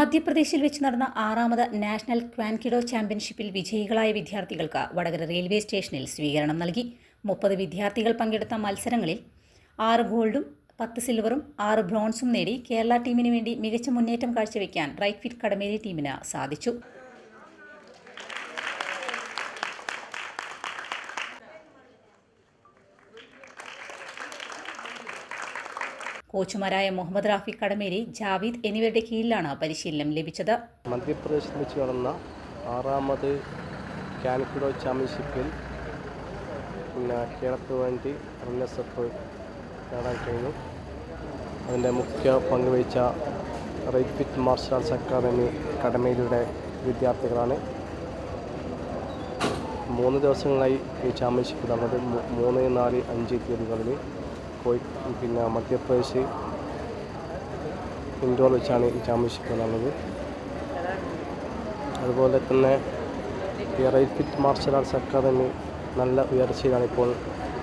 മധ്യപ്രദേശിൽ വെച്ച് നടന്ന ആറാമത് നാഷണൽ ക്വാൻകിഡോ ചാമ്പ്യൻഷിപ്പിൽ വിജയികളായ വിദ്യാർത്ഥികൾക്ക് വടകര റെയിൽവേ സ്റ്റേഷനിൽ സ്വീകരണം നൽകി. മുപ്പത് വിദ്യാർത്ഥികൾ പങ്കെടുത്ത മത്സരങ്ങളിൽ ആറ് ഗോൾഡും പത്ത് സിൽവറും ആറ് ബ്രോൺസും നേടി കേരള ടീമിന് വേണ്ടി മികച്ച മുന്നേറ്റം കാഴ്ചവെക്കാൻ റൈറ്റ് ഫിറ്റ് കടമേരി ടീമിന് സാധിച്ചു. കോച്ചുമാരായ മുഹമ്മദ് റാഫി കടമേരി ജാവീദ് എന്നിവരുടെ കീഴിലാണ് പരിശീലനം ലഭിച്ചത്. മധ്യപ്രദേശിൽ വെച്ച് നടന്ന ആറാമത് കാൻകുഡോ ചാമ്പ്യൻഷിപ്പിൽ പിന്നെ കേരളത്തിന് വേണ്ടി റണ്ണസപ്പ് നേടാൻ കഴിഞ്ഞു. അതിന്റെ മുഖ്യ പങ്കുവഹിച്ച ഫിറ്റ് മാർഷൽ ആർട്സ് അക്കാദമി കടമയിലൂടെ വിദ്യാർത്ഥികളാണ്. മൂന്ന് ദിവസങ്ങളായി ഈ ചാമ്പ്യൻഷിപ്പ് നടന്നത്. മൂന്ന് നാല് അഞ്ച് തീയതികളിൽ. കോഴി പിന്നെ മധ്യപ്രദേശ് ഇൻഡോർ വെച്ചാണ് ഈ ചാമ്പ്യൻഷിപ്പ് നടന്നത് അതുപോലെ തന്നെ ഈ റൈഫിറ്റ് മാർഷൽ ആർട്സ് അക്കാദമി നല്ല ഉയർച്ചയിലാണ് ഇപ്പോൾ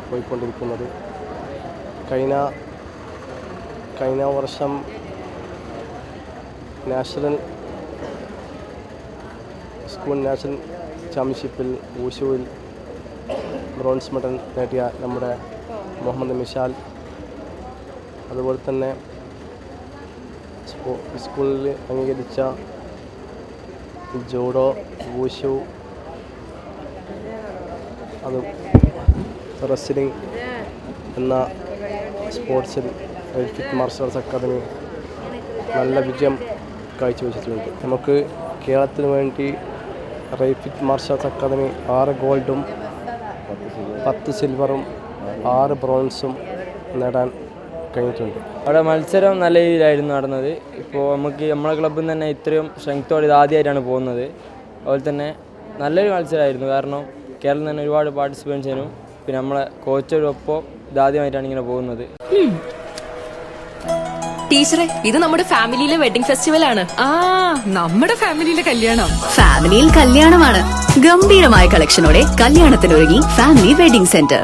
പോയിക്കൊണ്ടിരിക്കുന്നത്. കഴിഞ്ഞ കഴിഞ്ഞ വർഷം നാഷണൽ സ്കൂൾ നാഷണൽ ചാമ്പ്യൻഷിപ്പിൽ ഊഷുവിൽ ബ്രോൺസ് മെഡൽ നേടിയ നമ്മുടെ മുഹമ്മദ് മിഷാൽ അതുപോലെ തന്നെ സ്കൂ- സ്കൂളിൽ അംഗീകരിച്ച ജൂഡോ വൂഷു അത് റെസ്ലിംഗ് എന്ന സ്പോർട്സിൽ ഫിറ്റ് മാർഷൽ ആർട്സ് അക്കാദമി നല്ല വിജയം കാഴ്ചവെച്ചിട്ടുണ്ട്. നമുക്ക് കേരളത്തിന് വേണ്ടി റൈഫിറ്റ് മാർഷൽ ആർട്സ് അക്കാദമി ആറ് ഗോൾഡും പത്ത് സിൽവറും ആറ് ബ്രോൺസും നേടാൻ കഴിഞ്ഞിട്ടുണ്ട്. അവിടെ മത്സരം നല്ല രീതിയിലായിരുന്നു നടന്നത്. ഇപ്പോൾ നമുക്ക് നമ്മളെ ക്ലബ്ബിൽ നിന്ന് തന്നെ ഇത്രയും സ്ട്രെങ്ത്തോടെ ഇത് ആദ്യമായിട്ടാണ് പോകുന്നത്. അതുപോലെ തന്നെ നല്ലൊരു മത്സരമായിരുന്നു. കാരണം കേരളം തന്നെ ഒരുപാട് പാർട്ടിസിപ്പൻസിനും പിന്നെ നമ്മളെ കോച്ചോടൊപ്പം ഇതാദ്യമായിട്ടാണ് ഇങ്ങനെ പോകുന്നത്. ടീച്ചറെ ഇത് നമ്മുടെ ഫാമിലിയിലെ വെഡിംഗ് ഫെസ്റ്റിവൽ ആണ്. ആ നമ്മുടെ ഫാമിലിയിലെ കല്യാണം. ഫാമിലിയിൽ കല്യാണമാണ്. ഗംഭീരമായ കളക്ഷനോടെ കല്യാണത്തിനൊരുങ്ങി ഫാമിലി വെഡിംഗ് സെന്റർ